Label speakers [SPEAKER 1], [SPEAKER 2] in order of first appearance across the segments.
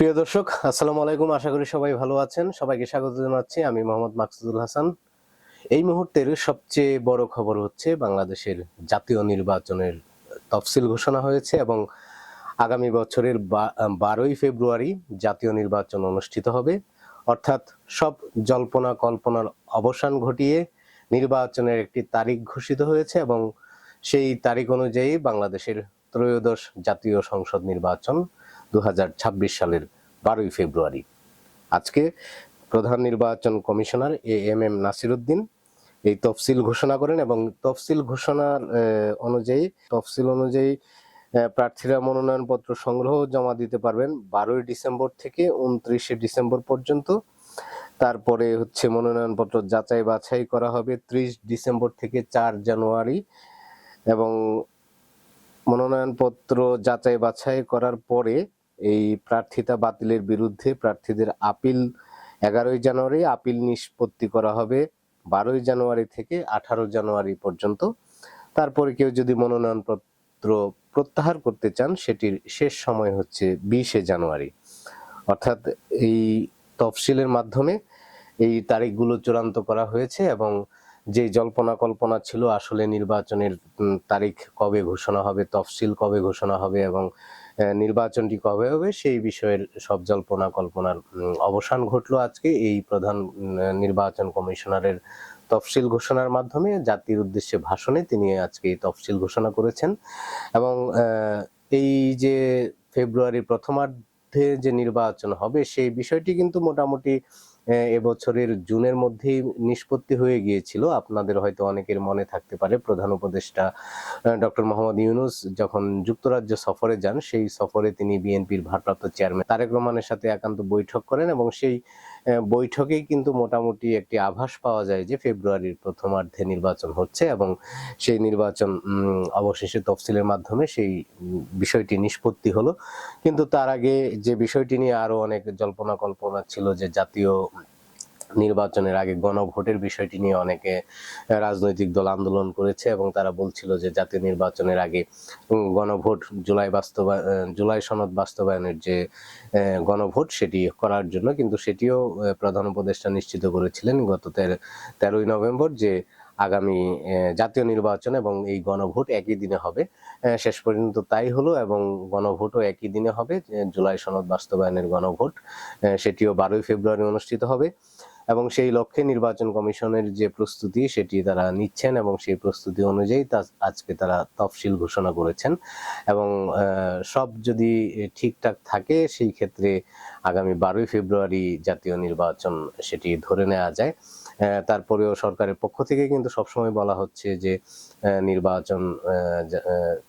[SPEAKER 1] প্রিয় দর্শক, আসসালামু আলাইকুম। আশা করি সবাই ভালো আছেন। সবাইকে স্বাগত জানাচ্ছি। আমি মোহাম্মদ মাকসুদুল হাসান। এই মুহূর্তের সবচেয়ে বড় খবর হচ্ছে বাংলাদেশের জাতীয় নির্বাচনের তফসিল ঘোষণা হয়েছে এবং আগামী বছরের বারোই ফেব্রুয়ারি জাতীয় নির্বাচন অনুষ্ঠিত হবে। অর্থাৎ সব জল্পনা কল্পনার অবসান ঘটিয়ে নির্বাচনের একটি তারিখ ঘোষিত হয়েছে এবং সেই তারিখ অনুযায়ী বাংলাদেশের ত্রয়োদশ জাতীয় সংসদ নির্বাচন দু হাজার ছাব্বিশ সালের বারোই ফেব্রুয়ারি। আজকে প্রধান নির্বাচন commissioner A M M Nasiruddin এই তফসিল ঘোষণা করেন এবং তফসিল ঘোষণার অনুযায়ী, তফসিল অনুযায়ী প্রার্থীরা মনোনয়নপত্র সংগ্রহ জমা দিতে পারবেন বারোই ডিসেম্বর থেকে উনত্রিশে ডিসেম্বর পর্যন্ত। তারপরে হচ্ছে মনোনয়নপত্র যাচাই বাছাই করা হবে ত্রিশ ডিসেম্বর থেকে চার জানুয়ারি এবং মনোনয়নপত্র যাচাই বাছাই করার পরে এই প্রার্থিতা বাতিলের বিরুদ্ধে প্রার্থীদের আপিল এগারোই জানুয়ারি আপিল নিষ্পত্তি করা হবে বারোই জানুয়ারি থেকে আঠারো জানুয়ারি পর্যন্ত। তারপরে কেউ যদি মনোনয়নপত্র প্রত্যাহার করতে চান, সেটির শেষ সময় হচ্ছে বিশে জানুয়ারি। অর্থাৎ এই তফসিলের মাধ্যমে এই তারিখগুলো চূড়ান্ত করা হয়েছে এবং যে জল্পনা কল্পনা ছিল আসলে নির্বাচনের তারিখ কবে ঘোষণা হবে, তফসিল কবে ঘোষণা হবে এবং নির্বাচনটি কবে হবে সেই বিষয়ের সব জল্পনা কল্পনার অবসান ঘটলো আজকে এই প্রধান নির্বাচন কমিশনারের তফসিল ঘোষণার মাধ্যমে। জাতির উদ্দেশ্যে ভাষণে তিনি আজকে তফসিল ঘোষণা করেছেন এবং এই যে ফেব্রুয়ারির প্রথমার্ধে যে নির্বাচন হবে সেই বিষয়টি কিন্তু মোটামুটি এবছরের জুনের মধ্যেই নিষ্পত্তি হয়ে গিয়েছিল। আপনাদের হয়তো অনেকের মনে থাকতে পারে, প্রধান উপদেষ্টা ডক্টর মোহাম্মদ ইউনুস যখন যুক্তরাজ্য সফরে যান, সেই সফরে তিনি বিএনপির ভারপ্রাপ্ত চেয়ারম্যান তারেক রহমানের সাথে একান্ত বৈঠক করেন এবং সেই বৈঠকেই কিন্তু মোটামুটি একটি আভাস পাওয়া যায় যে ফেব্রুয়ারির প্রথমার্ধে নির্বাচন হচ্ছে এবং সেই নির্বাচন অবশেষে তফসিলের মাধ্যমে সেই বিষয়টি নিষ্পত্তি হলো। কিন্তু তার আগে যে বিষয়টি নিয়ে আরও অনেক জল্পনা কল্পনা ছিল যে জাতীয় নির্বাচনের আগে গণভোটের বিষয়টি নিয়ে অনেকে রাজনৈতিক দল আন্দোলন করেছে এবং তারা বলছিল যে জাতীয় নির্বাচনের আগে গণভোট জুলাই বাস্তবায়ন জুলাই সনদ বাস্তবায়নের যে গণভোট সেটি করার জন্য কিন্তু সেটিও প্রধান উপদেষ্টা নিশ্চিত করেছিলেন গত তের- তেরোই নভেম্বর যে আগামী জাতীয় নির্বাচন এবং এই গণভোট একই দিনে হবে। শেষ পর্যন্ত তাই হলো এবং গণভোটও একই দিনে হবে জুলাই সনদ বাস্তবায়নের গণভোট সেটিও বারোই ফেব্রুয়ারি অনুষ্ঠিত হবে। এবং সেই লক্ষ্যে নির্বাচন কমিশনের যে প্রস্তুতি সেটি তারা নিচ্ছেন এবং সেই প্রস্তুতি অনুযায়ী আজকে তারা তফসিল ঘোষণা করেছেন। এবং সব যদি ঠিকঠাক থাকে, সেই ক্ষেত্রে আগামী বারোই ফেব্রুয়ারি জাতীয় নির্বাচন সেটি ধরে নেওয়া যায়। তারপরেও সরকারের পক্ষ থেকে কিন্তু সবসময় বলা হচ্ছে যে নির্বাচন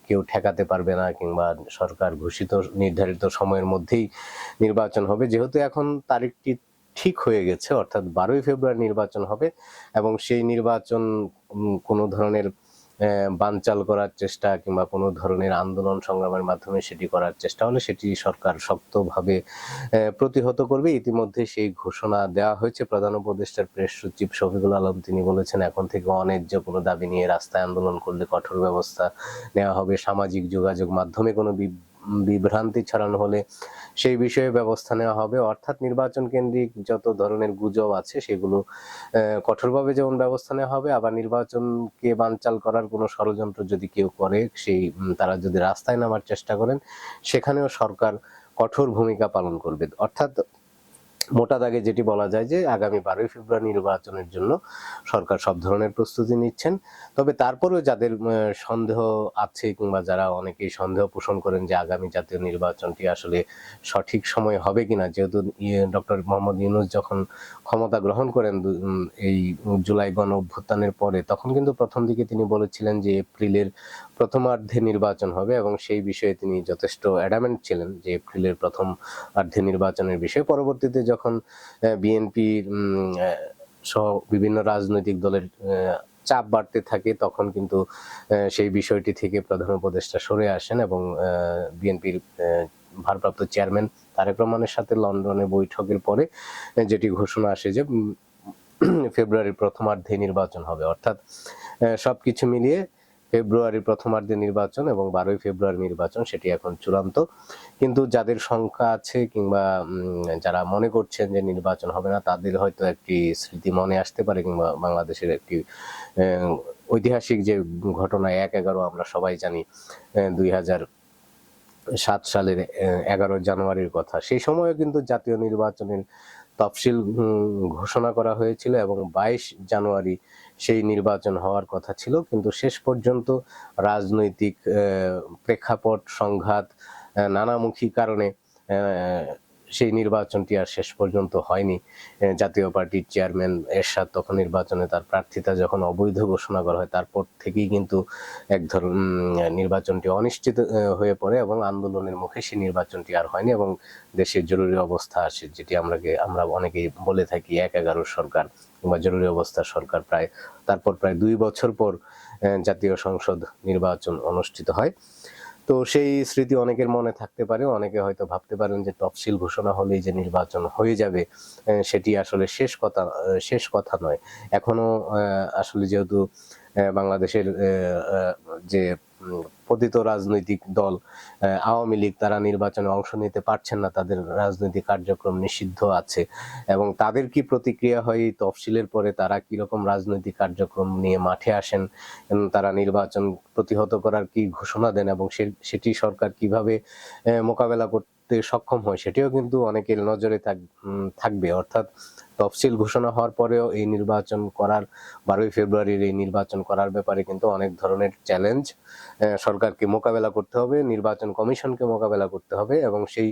[SPEAKER 1] কেউ ঠেকাতে পারবে না কিংবা সরকার ঘোষিত নির্ধারিত সময়ের মধ্যেই নির্বাচন হবে। যেহেতু এখন তারিখটি ঠিক হয়ে গেছে, অর্থাৎ বারোই ফেব্রুয়ারি নির্বাচন হবে এবং সেই নির্বাচন কোনো ধরনের বানচাল করার চেষ্টা কিংবা কোনো ধরনের আন্দোলন সংগ্রামের মাধ্যমে সেটি করার চেষ্টা হলে সেটি সরকার শক্তভাবে প্রতিহত করবে। ইতিমধ্যে সেই ঘোষণা দেওয়া হয়েছে। প্রধান উপদেষ্টার প্রেস সচিব শফিকুল আলম, তিনি বলেছেন, এখন থেকে অন্যায্য কোনো দাবি নিয়ে রাস্তায় আন্দোলন করলে কঠোর ব্যবস্থা নেওয়া হবে। সামাজিক যোগাযোগ মাধ্যমে কোনো বিভ্রান্তি ছড়ানো হলে সেই বিষয়ে ব্যবস্থা নেওয়া হবে। অর্থাৎ নির্বাচন কেন্দ্রিক যত ধরনের গুজব আছে সেগুলো কঠোরভাবে যেমন ব্যবস্থা নেওয়া হবে, আবার নির্বাচনকে বানচাল করার কোনো ষড়যন্ত্র যদি কেউ করে, সেই তারা যদি রাস্তায় নামার চেষ্টা করেন, সেখানেও সরকার কঠোর ভূমিকা পালন করবে। অর্থাৎ মোটা দাগে যেটি বলা যায় যে আগামী বারোই ফেব্রুয়ারি নির্বাচনের জন্য সরকার সব ধরনের প্রস্তুতি নিচ্ছেন। তবে তারপরেও যাদের সন্দেহ আছে কিংবা যারা অনেকেই সন্দেহ পোষণ করেন যে আগামী জাতীয় নির্বাচনটি আসলে সঠিক সময় হবে কিনা, যেহেতু ডক্টর মোহাম্মদ ইউনুস যখন ক্ষমতা গ্রহণ করেন এই জুলাই গণ অভ্যুত্থানের পরে, তখন কিন্তু প্রথম দিকে তিনি বলেছিলেন যে এপ্রিলের প্রথমার্ধে নির্বাচন হবে এবং সেই বিষয়ে তিনি যথেষ্ট অ্যাডামেন্ট ছিলেন যে এপ্রিলের প্রথম অর্ধে নির্বাচনের বিষয়ে। পরবর্তীতে যখন বিএনপি সহ বিভিন্ন রাজনৈতিক দলের চাপ বাড়তে থাকে, তখন কিন্তু সেই বিষয়টি থেকে প্রধান উপদেষ্টা সরে আসেন এবং বিএনপির ভারপ্রাপ্ত চেয়ারম্যান তারেক রহমানের সাথে লন্ডনে বৈঠকের পরে যেটি ঘোষণা আসে যে ফেব্রুয়ারির প্রথমার্ধে নির্বাচন হবে। অর্থাৎ সবকিছু মিলিয়ে ফেব্রুয়ারি প্রথমার্ধে নির্বাচন এবং বারোই ফেব্রুয়ারি নির্বাচন সেটি এখন চূড়ান্ত। কিন্তু যাদের সংখ্যা আছে কিংবা যারা মনে করছেন যে নির্বাচন হবে না, তাদের হয়তো একটি স্মৃতি মনে আসতে পারে কিংবা বাংলাদেশের একটি ঐতিহাসিক যে ঘটনা এক এগারো আমরা সবাই জানি দুই হাজার সাত সালের এগারো জানুয়ারির কথা। সেই সময়ও কিন্তু জাতীয় নির্বাচনের তফসিল ঘোষণা করা হয়েছিল এবং বাইশ জানুয়ারি সেই নির্বাচন হওয়ার কথা ছিল। কিন্তু শেষ পর্যন্ত রাজনৈতিক প্রেক্ষাপট, সংঘাত নানামুখী কারণে সেই নির্বাচনটি আর শেষ পর্যন্ত হয়নি। জাতীয় পার্টির চেয়ারম্যান এরশাদ তখন নির্বাচনে তার প্রার্থিতা যখন অবৈধ ঘোষণা করা হয়, তারপর থেকেই কিন্তু এক ধর নির্বাচনটি অনিশ্চিত হয়ে পড়ে এবং আন্দোলনের মুখে সেই নির্বাচনটি আর হয়নি এবং দেশের জরুরি অবস্থা আসে, যেটি আমরা আমরা অনেকেই বলে থাকি এক এগারো সরকার কিংবা জরুরি অবস্থা সরকার প্রায়, তারপর প্রায় দুই বছর পর জাতীয় সংসদ নির্বাচন অনুষ্ঠিত হয়। তো সেই স্মৃতি অনেকের মনে থাকতে পারে, অনেকে হয়তো ভাবতে পারেন যে তফসিল ঘোষণা হলেই যে নির্বাচন হয়ে যাবে সেটি আসলে শেষ কথা শেষ কথা নয়। এখনও আসলে যেহেতু বাংলাদেশের যে পতিত রাজনৈতিক দল আওয়ামী লীগ, তারা নির্বাচনে অংশ নিতে পারছেন না, তাদের রাজনৈতিক কার্যক্রম নিষিদ্ধ আছে। এবং তাদের কি প্রতিক্রিয়া হয় এই তফসিলের পরে? তারা কি রকম রাজনৈতিক কার্যক্রম নিয়ে মাঠে আসেন? তারা নির্বাচন প্রতিহত করার কি ঘোষণা দেন? এবং সেটি সরকার কীভাবে মোকাবেলা করতে সক্ষম হয়? সেটিও কিন্তু অনেকের নজরে থাক- থাকবে। অর্থাৎ তফসিল ঘোষণা হওয়ার পরেও এই নির্বাচন করার বারোই ফেব্রুয়ারির এই নির্বাচন করার ব্যাপারে কিন্তু অনেক ধরনের চ্যালেঞ্জ সরকারকে মোকাবেলা করতে হবে, নির্বাচন কমিশনকে মোকাবেলা করতে হবে এবং সেই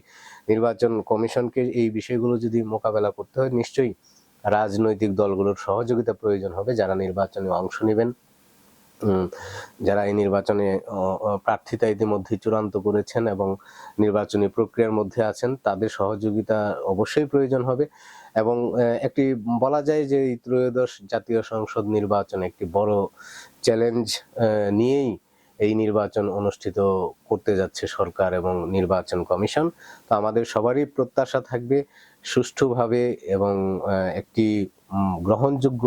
[SPEAKER 1] নির্বাচন কমিশনকে এই বিষয়গুলো যদি মোকাবেলা করতে হয়, নিশ্চয়ই রাজনৈতিক দলগুলোর সহযোগিতা প্রয়োজন হবে। যারা নির্বাচনে অংশ নেবেন যারা এই নির্বাচনে প্রার্থিতা ইতিমধ্যে চূড়ান্ত করেছেন এবং নির্বাচনী প্রক্রিয়ার মধ্যে আছেন, তাদের সহযোগিতা অবশ্যই প্রয়োজন হবে। এবং একটি বলা যায় যে ত্রয়োদশ জাতীয় সংসদ নির্বাচন একটি বড় চ্যালেঞ্জ নিয়েই এই নির্বাচন অনুষ্ঠিত করতে যাচ্ছে সরকার এবং নির্বাচন কমিশন। তো আমাদের সবারই প্রত্যাশা থাকবে সুষ্ঠুভাবে এবং একটি গ্রহণযোগ্য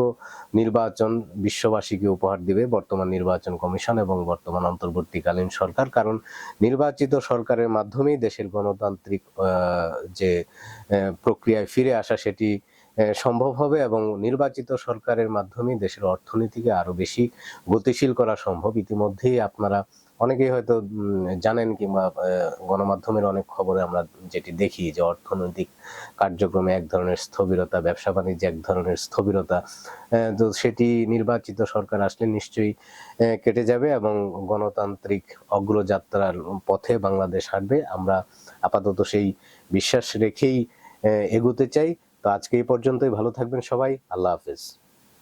[SPEAKER 1] নির্বাচন বিশ্ববাসীকে উপহার দিবে বর্তমান নির্বাচন কমিশন এবং বর্তমান অন্তর্বর্তীকালীন সরকার। কারণ নির্বাচিত সরকারের মাধ্যমেই দেশের গণতান্ত্রিক যে প্রক্রিয়ায় ফিরে আসা সেটি সম্ভব হবে এবং নির্বাচিত সরকারের মাধ্যমেই দেশের অর্থনীতিকে আরও বেশি গতিশীল করা সম্ভব। ইতিমধ্যেই আপনারা অনেকেই হয়তো জানেন কিংবা গণমাধ্যমের অনেক খবরে আমরা যেটি দেখি যে অর্থনৈতিক কার্যক্রমে এক ধরনের স্থবিরতা, ব্যবসা বাণিজ্যে এক ধরনের স্থবিরতা তো সেটি নির্বাচিত সরকার আসলে নিশ্চয়ই কেটে যাবে এবং গণতান্ত্রিক অগ্রযাত্রার পথে বাংলাদেশ হাঁটবে। আমরা আপাতত সেই বিশ্বাস রেখেই এগোতে চাই। তো আজকে এই পর্যন্তই। ভালো থাকবেন সবাই। আল্লাহ হাফেজ।